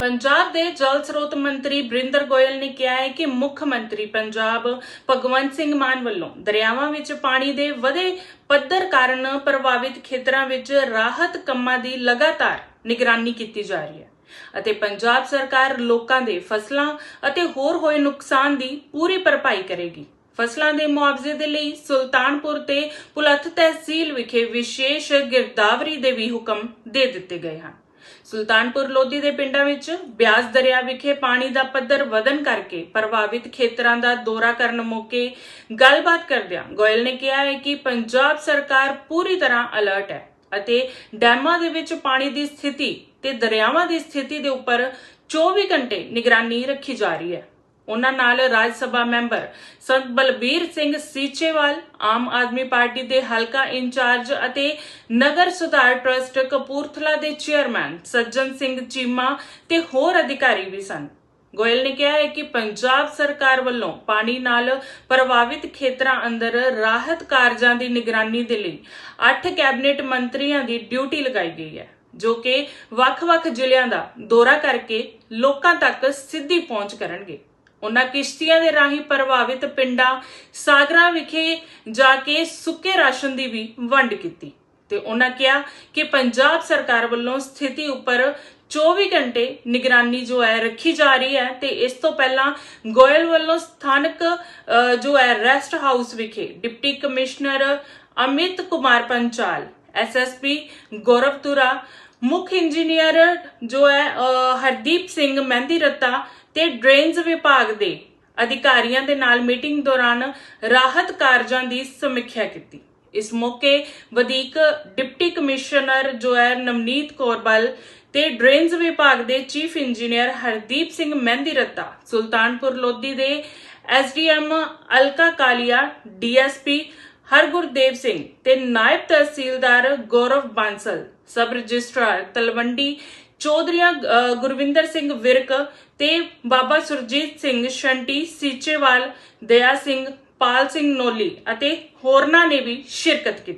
ਪੰਜਾਬ ਦੇ ਜਲ ਸਰੋਤ ਮੰਤਰੀ ਬ੍ਰਿੰਦਰ ਗੋਇਲ ਨੇ ਕਿਹਾ ਹੈ ਕਿ ਮੁੱਖ ਮੰਤਰੀ ਪੰਜਾਬ ਭਗਵੰਤ ਸਿੰਘ ਮਾਨ ਵੱਲੋਂ ਦਰਿਆਵਾਂ ਵਿੱਚ ਪਾਣੀ ਦੇ ਵਧੇ ਪੱਧਰ ਕਾਰਨ ਪ੍ਰਭਾਵਿਤ ਖੇਤਰਾਂ ਵਿੱਚ ਰਾਹਤ ਕੰਮਾਂ ਦੀ ਲਗਾਤਾਰ ਨਿਗਰਾਨੀ ਕੀਤੀ ਜਾ ਰਹੀ ਹੈ ਅਤੇ ਪੰਜਾਬ ਸਰਕਾਰ ਲੋਕਾਂ ਦੇ ਫਸਲਾਂ ਅਤੇ ਹੋਰ ਹੋਏ ਨੁਕਸਾਨ ਦੀ ਪੂਰੀ ਭਰਪਾਈ ਕਰੇਗੀ। ਫਸਲਾਂ ਦੇ ਮੁਆਵਜ਼ੇ ਦੇ ਲਈ ਸੁਲਤਾਨਪੁਰ ਤੇ ਪੁਲੱਥ ਤਹਿਸੀਲ ਵਿਖੇ ਵਿਸ਼ੇਸ਼ ਗਿਰਦਾਵਰੀ ਦੇ ਵੀ ਹੁਕਮ ਦੇ ਦਿੱਤੇ ਗਏ ਹਨ। ਸੁਲਤਾਨਪੁਰ ਲੋਧੀ ਦੇ ਪਿੰਡਾਂ ਵਿੱਚ ਬਿਆਸ ਦਰਿਆ ਵਿਖੇ ਪਾਣੀ ਦਾ ਪੱਧਰ ਵਧਣ ਕਰਕੇ ਪ੍ਰਭਾਵਿਤ ਖੇਤਰਾਂ ਦਾ ਦੌਰਾ ਕਰਨ ਮੌਕੇ ਗੱਲਬਾਤ ਕਰਦਿਆਂ ਗੋਇਲ ਨੇ ਕਿਹਾ ਹੈ ਕਿ ਪੰਜਾਬ ਸਰਕਾਰ ਪੂਰੀ ਤਰ੍ਹਾਂ ਅਲਰਟ ਹੈ ਅਤੇ ਡੈਮਾਂ ਦੇ ਵਿੱਚ ਪਾਣੀ ਦੀ ਸਥਿਤੀ ਤੇ ਦਰਿਆਵਾਂ ਦੀ ਸਥਿਤੀ ਦੇ ਉੱਪਰ 24 ਘੰਟੇ ਨਿਗਰਾਨੀ ਰੱਖੀ ਜਾ ਰਹੀ ਹੈ। ਉਹਨਾਂ ਨਾਲ ਰਾਜ ਸਭਾ ਮੈਂਬਰ ਸੰਤ ਬਲਬੀਰ ਸਿੰਘ ਸੀਚੇਵਾਲ, ਆਮ ਆਦਮੀ ਪਾਰਟੀ ਦੇ ਹਲਕਾ ਇੰਚਾਰਜ ਅਤੇ ਨਗਰ ਸੁਧਾਰ ਟਰਸਟ ਕਪੂਰਥਲਾ ਦੇ ਚੇਅਰਮੈਨ ਸੱਜਣ ਸਿੰਘ ਚੀਮਾ ਤੇ ਹੋਰ ਅਧਿਕਾਰੀ ਵੀ ਸਨ। ਗੋਇਲ ਨੇ ਕਿਹਾ ਹੈ ਕਿ ਪੰਜਾਬ ਸਰਕਾਰ ਵੱਲੋਂ ਪਾਣੀ ਨਾਲ ਪ੍ਰਭਾਵਿਤ ਖੇਤਰਾਂ ਅੰਦਰ ਰਾਹਤ ਕਾਰਜਾਂ ਦੀ ਨਿਗਰਾਨੀ ਦੇ ਲਈ 8 ਕੈਬਨਿਟ ਮੰਤਰੀਆਂ ਦੀ ਡਿਊਟੀ ਲਗਾਈ ਗਈ ਹੈ, ਜੋ ਕਿ ਵੱਖ-ਵੱਖ ਜ਼ਿਲ੍ਹਿਆਂ ਦਾ ਦੌਰਾ ਕਰਕੇ ਲੋਕਾਂ ਤੱਕ ਸਿੱਧੀ ਪਹੁੰਚ ਕਰਨਗੇ। ਉਹਨਾਂ ਕਿਸ਼ਤੀਆਂ ਦੇ ਰਾਹੀਂ ਪ੍ਰਭਾਵਿਤ ਪਿੰਡਾਂ ਸਾਗਰਾਂ ਵਿਖੇ ਜਾ ਕੇ ਸੁੱਕੇ ਰਾਸ਼ਨ ਦੀ ਵੀ ਵੰਡ ਕੀਤੀ। ਤੇ ਉਹਨਾਂ ਕਿਹਾ ਕਿ ਪੰਜਾਬ ਸਰਕਾਰ ਵੱਲੋਂ ਸਥਿਤੀ ਉੱਪਰ 24 ਘੰਟੇ ਨਿਗਰਾਨੀ ਜੋ ਹੈ ਰੱਖੀ ਜਾ ਰਹੀ ਹੈ ਤੇ ਇਸ ਤੋਂ ਪਹਿਲਾਂ ਗੋਇਲ ਵੱਲੋਂ ਸਥਾਨਕ ਜੋ ਹੈ ਰੈਸਟ ਹਾਊਸ ਵਿਖੇ deputy commissioner Amit Kumar Panchal SSP Gaurav Toora ਮੁੱਖ ਇੰਜੀਨੀਅਰ ਜੋ ਹੈ ਹਰਦੀਪ ਸਿੰਘ ਮਹਿੰਦੀ ਰੱਤਾ ਤੇ ਡਰੇਨਸ ਵਿਭਾਗ ਦੇ ਅਧਿਕਾਰੀਆਂ ਦੇ ਨਾਲ ਮੀਟਿੰਗ ਦੌਰਾਨ ਰਾਹਤ ਕਾਰਜਾਂ ਦੀ ਸਮੀਖਿਆ ਕੀਤੀ। ਇਸ ਮੌਕੇ ਵਧੀਕ ਡਿਪਟੀ ਕਮਿਸ਼ਨਰ ਜੋ ਹੈ ਨਵਨੀਤ ਕੌਰ ਬਲ ਤੇ ਡਰੇਨਜ਼ ਵਿਭਾਗ ਦੇ ਚੀਫ ਇੰਜੀਨੀਅਰ ਹਰਦੀਪ ਸਿੰਘ ਮਹਿੰਦੀ ਰੱਤਾ ਸੁਲਤਾਨਪੁਰ ਲੋਧੀ ਦੇ ਐਸਡੀਐਮ ਅਲਕਾ ਕਾਲੀਆ, ਡੀਐਸਪੀ ਹਰਗੁਰਦੇਵ ਸਿੰਘ ਤੇ ਨਾਇਬ ਤਹਿਸੀਲਦਾਰ ਗੌਰਵ ਬਾਂਸਲ, ਸਬ ਰਜਿਸਟਰਾਰ ਤਲਵੰਡੀ ਚੌਧਰੀਆਂ ਗੁਰਵਿੰਦਰ ਸਿੰਘ ਵਿਰਕ ਤੇ ਬਾਬਾ ਸੁਰਜੀਤ ਸਿੰਘ, ਸ਼ੰਟੀ, ਸੀਚੇਵਾਲ, ਦਇਆ ਸਿੰਘ, ਪਾਲ ਸਿੰਘ ਨੋਲੀ ਅਤੇ ਹੋਰਨਾਂ ਨੇ ਵੀ ਸ਼ਿਰਕਤ ਕੀਤੀ।